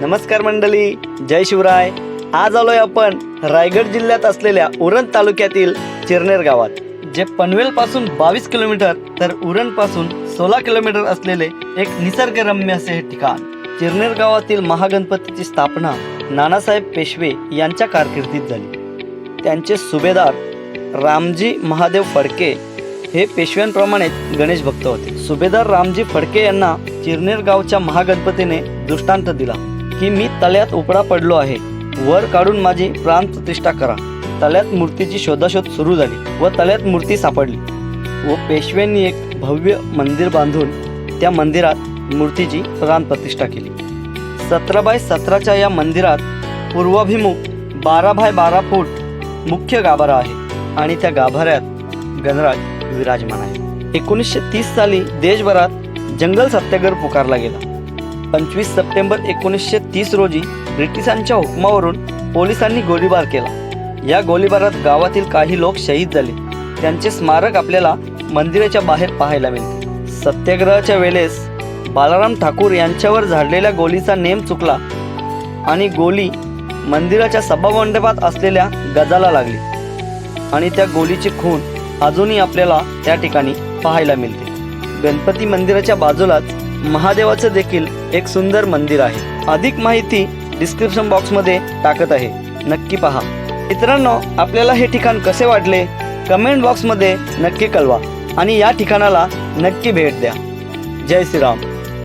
नमस्कार मंडळी जय शिवराय. आज आलोय आपण रायगड जिल्ह्यात असलेल्या उरण तालुक्यातील चिरनेर गावात. जे पनवेल पासून बावीस किलोमीटर तर उरणपासून सोळा किलोमीटर असलेले एक निसर्गरम्य असे हे ठिकाण. चिरनेर गावातील महागणपतीची स्थापना नानासाहेब पेशवे यांच्या कारकिर्दीत झाली. त्यांचे सुभेदार रामजी महादेव फडके हे पेशव्यांप्रमाणे गणेश भक्त होते. सुभेदार रामजी फडके यांना चिरनेर गावच्या महागणपतीने दृष्टांत दिला. की मी तळ्यात उपडा पडलो आहे. वर काढून माझी प्राण प्रतिष्ठा करा. तळ्यात मूर्तीची शोधाशोध सुरू झाली व तळ्यात मूर्ती सापडली. व पेशव्यांनी एक भव्य मंदिर बांधून त्या मंदिरात मूर्तीची प्राण प्रतिष्ठा केली. सतरा बाय सतराच्या या मंदिरात पूर्वाभिमुख बारा बाय बारा फूट मुख्य गाभारा आहे आणि त्या गाभाऱ्यात गणराज विराजमान आहे. एकोणीसशे तीस साली देशभरात जंगल सत्याग्रह पुकारला गेला. पंचवीस सप्टेंबर एकोणीसशे तीस रोजी ब्रिटिशांच्या हुकमावरून पोलिसांनी गोळीबार केला. या गोळीबारात गावातील काही लोक शहीद झाले. त्यांचे स्मारक आपल्याला मंदिराच्या बाहेर पाहायला मिळते. सत्याग्रहाच्या वेळेस बालाराम ठाकूर यांच्यावर झाडलेल्या गोलीचा नेम चुकला आणि गोली मंदिराच्या सभामंडपात असलेल्या गजाला लागली आणि त्या गोलीची खून अजूनही आपल्याला त्या ठिकाणी पाहायला मिळते. गणपती मंदिराच्या बाजूलाच महादेवाचं देखील एक सुंदर मंदिर आहे. अधिक माहिती डिस्क्रिप्शन बॉक्समध्ये टाकत आहे. नक्की पहा. मित्रांनो आपल्याला हे ठिकाण कसे वाटले? कमेंट बॉक्समध्ये नक्की कळवा. आणि या ठिकाणाला नक्की भेट द्या. जय श्रीराम.